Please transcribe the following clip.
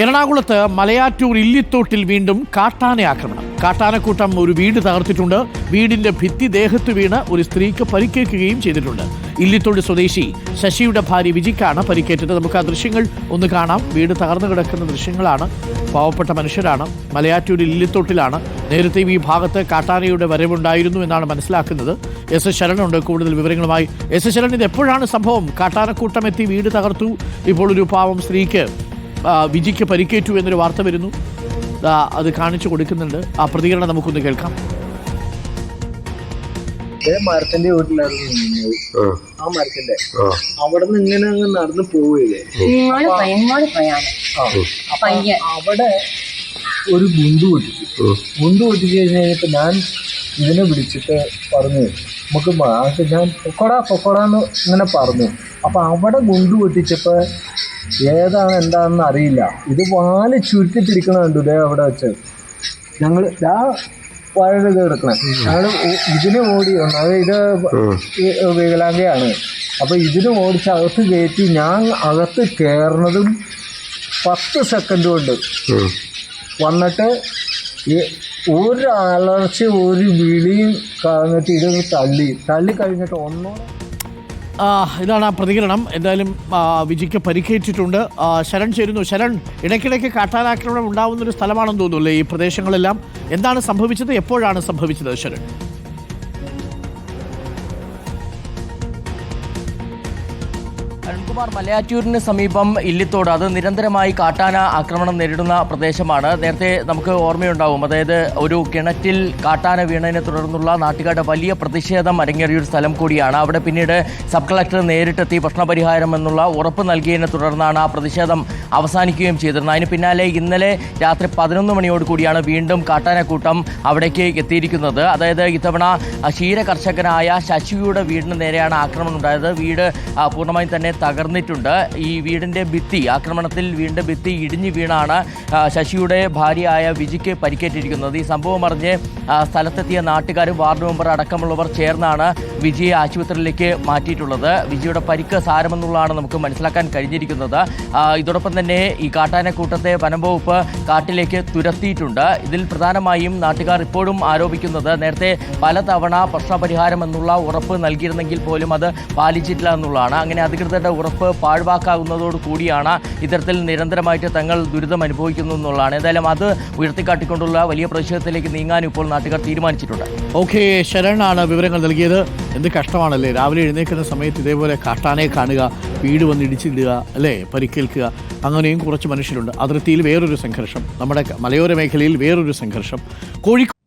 എറണാകുളത്ത് മലയാറ്റൂർ ഇല്ലിത്തോട്ടിൽ വീണ്ടും കാട്ടാന ആക്രമണം. കാട്ടാനക്കൂട്ടം ഒരു വീട് തകർത്തിട്ടുണ്ട്. വീടിന്റെ ഭിത്തി ദേഹത്ത് വീണ് ഒരു സ്ത്രീക്ക് പരിക്കേൽക്കുകയും ചെയ്തിട്ടുണ്ട്. ഇല്ലിത്തോട് സ്വദേശി ശശിയുടെ ഭാര്യ വിജിക്കാണ് പരിക്കേറ്റത്. നമുക്ക് ആ ദൃശ്യങ്ങൾ ഒന്ന് കാണാം. വീട് തകർന്നു കിടക്കുന്ന ദൃശ്യങ്ങളാണ്. പാവപ്പെട്ട മനുഷ്യരാണ്. മലയാറ്റൂർ ഇല്ലിത്തോട്ടിലാണ്. നേരത്തെ ഈ ഭാഗത്ത് കാട്ടാനയുടെ വരവുണ്ടായിരുന്നു എന്നാണ് മനസ്സിലാക്കുന്നത്. എസ് എസ് ശരണുണ്ട്. കൂടുതൽ വിവരങ്ങളുമായി എസ് എസ് ശരൺ ഇത് എപ്പോഴാണ് സംഭവം? കാട്ടാനക്കൂട്ടം എത്തി വീട് തകർത്തു. ഇപ്പോൾ ഒരു പാവം സ്ത്രീക്ക് വിജിക്ക് പരിക്കേറ്റു എന്നൊരു വാർത്ത വരുന്നു. ദാ അത് കാണിച്ചു കൊടുക്കുന്നുണ്ട്. ആ പ്രതികരണം നമുക്കൊന്ന് കേൾക്കാം. മരത്തിന്റെ വീട്ടിലായിരുന്നു ആ. മരത്തിന്റെ. അവിടെ നിന്ന് ഇങ്ങനെ അങ്ങ് നടന്ന് പോവുകയില്ലേ. അവിടെ. ഒരു ഗുണ്ടു പൊട്ടിച്ചു ഗുണ്ടു പൊട്ടിച്ചു കഴിഞ്ഞ് കഴിഞ്ഞപ്പോ ഞാൻ ഇതിനെ വിളിച്ചിട്ട് പറഞ്ഞു നമുക്ക് മാഷ് ഞാൻ പൊക്കോടാ പൊക്കോടാന്ന് ഇങ്ങനെ പറഞ്ഞു. അപ്പൊ അവിടെ ഗുണ്ടു പൊട്ടിച്ചപ്പോ ഏതാണ് എന്താണെന്ന് അറിയില്ല. ഇത് വാൽ കണ്ടു ഇതേ അവിടെ വെച്ച്. ഞങ്ങൾ ആ വഴത് എടുക്കണം. ഞങ്ങൾ ഇതിന് ഓടി അത് ഇത് വികലാംഗയാണ് അപ്പൊ ഇതിന് ഓടിച്ച് അകത്ത് കയറ്റി ഞാൻ അകത്ത് കയറുന്നതും പത്ത് സെക്കൻഡ് കൊണ്ട്. വന്നിട്ട് ഈ ഒരു അലർച്ച ഒരു വിളിയും കളഞ്ഞിട്ട് ഇതൊന്ന് തള്ളി. തള്ളി കഴിഞ്ഞിട്ട് ഒന്നോ ഇതാണ് ആ പ്രതികരണം. എന്തായാലും വിജിക്ക് പരിക്കേറ്റിട്ടുണ്ട്. ശരൺ ചേരുന്നു. ശരൺ ഇടയ്ക്കിടയ്ക്ക് കാട്ടാനാക്രമണം ഉണ്ടാവുന്ന ഒരു സ്ഥലമാണെന്ന് തോന്നുന്നു ഈ പ്രദേശങ്ങളെല്ലാം? എന്താണ് സംഭവിച്ചത്? എപ്പോഴാണ് സംഭവിച്ചത് ശരൺ? അരുൺകുമാർ മലയാറ്റൂരിന് സമീപം ഇല്ലിത്തോട് അത് നിരന്തരമായി കാട്ടാന ആക്രമണം നേരിടുന്ന പ്രദേശമാണ്. നേരത്തെ നമുക്ക് ഓർമ്മയുണ്ടാവും അതായത് ഒരു കിണറ്റിൽ കാട്ടാന വീണതിനെ തുടർന്നുള്ള നാട്ടുകാരുടെ വലിയ പ്രതിഷേധം അരങ്ങേറിയ ഒരു സ്ഥലം കൂടിയാണ്. അവിടെ പിന്നീട് സബ് കളക്ടർ നേരിട്ടെത്തി പ്രശ്നപരിഹാരം എന്നുള്ള ഉറപ്പ് നൽകിയതിനെ തുടർന്നാണ് ആ പ്രതിഷേധം അവസാനിക്കുകയും ചെയ്തിരുന്നത്. അതിന് പിന്നാലെ ഇന്നലെ രാത്രി പതിനൊന്ന് മണിയോട് കൂടിയാണ് വീണ്ടും കാട്ടാനക്കൂട്ടം അവിടേക്ക് എത്തിയിരിക്കുന്നത്. അതായത് ഇത്തവണ ക്ഷീര കർഷകനായ ശശിയുടെ വീടിന് നേരെയാണ് ആക്രമണം ഉണ്ടായത്. വീട് പൂർണമായും തന്നെ തകർന്നിട്ടുണ്ട്. ഈ വീടിന്റെ ഭിത്തി ആക്രമണത്തിൽ വീടിന്റെ ഭിത്തി ഇടിഞ്ഞു വീണാണ് ശശിയുടെ ഭാര്യയായ വിജിക്ക് പരിക്കേറ്റിരിക്കുന്നത്. ഈ സംഭവം അറിഞ്ഞ് സ്ഥലത്തെത്തിയ നാട്ടുകാരും വാർഡ് മെമ്പർ അടക്കമുള്ളവർ ചേർന്നാണ് വിജിയെ ആശുപത്രിയിലേക്ക് മാറ്റിയിട്ടുള്ളത്. വിജിയുടെ പരിക്ക് സാരമെന്നുള്ളതാണ് നമുക്ക് മനസ്സിലാക്കാൻ കഴിഞ്ഞിരിക്കുന്നത്. ഇതോടൊപ്പം തന്നെ ഈ കാട്ടാനക്കൂട്ടത്തെ വനംവകുപ്പ് കാട്ടിലേക്ക് തുരത്തിയിട്ടുണ്ട്. ഇതിൽ പ്രധാനമായും നാട്ടുകാർ ഇപ്പോഴും ആരോപിക്കുന്നത് നേരത്തെ പലതവണ പ്രശ്നപരിഹാരം എന്നുള്ള ഉറപ്പ് നൽകിയിരുന്നെങ്കിൽ പോലും അത് പാലിച്ചിട്ടില്ല എന്നുള്ളതാണ്. അങ്ങനെ അധികൃതരുടെ ഉറപ്പ് പാഴ്വാക്കാവുന്നതോട് കൂടിയാണ് ഇത്തരത്തിൽ നിരന്തരമായിട്ട് തങ്ങൾ ദുരിതം അനുഭവിക്കുന്നു എന്നുള്ളതാണ്. എന്തായാലും അത് ഉയർത്തിക്കാട്ടിക്കൊണ്ടുള്ള വലിയ പ്രതിഷേധത്തിലേക്ക് നീങ്ങാൻ ഇപ്പോൾ നാട്ടുകാർ തീരുമാനിച്ചിട്ടുണ്ട്. ഓക്കെ ശരണാണ് വിവരങ്ങൾ നൽകിയത്. എന്ത് കഷ്ടമാണല്ലേ? രാവിലെ എഴുന്നേൽക്കുന്ന സമയത്ത് ഇതേപോലെ കാട്ടാനെ കാണുക വീട് വന്ന് ഇടിച്ചിടുക അല്ലേ? പരിക്കേൽക്കുക അങ്ങനെയും കുറച്ച് മനുഷ്യരുണ്ട്. അതിർത്തിയിൽ വേറൊരു സംഘർഷം നമ്മുടെ മലയോര മേഖലയിൽ വേറൊരു സംഘർഷം. കോഴിക്കോട്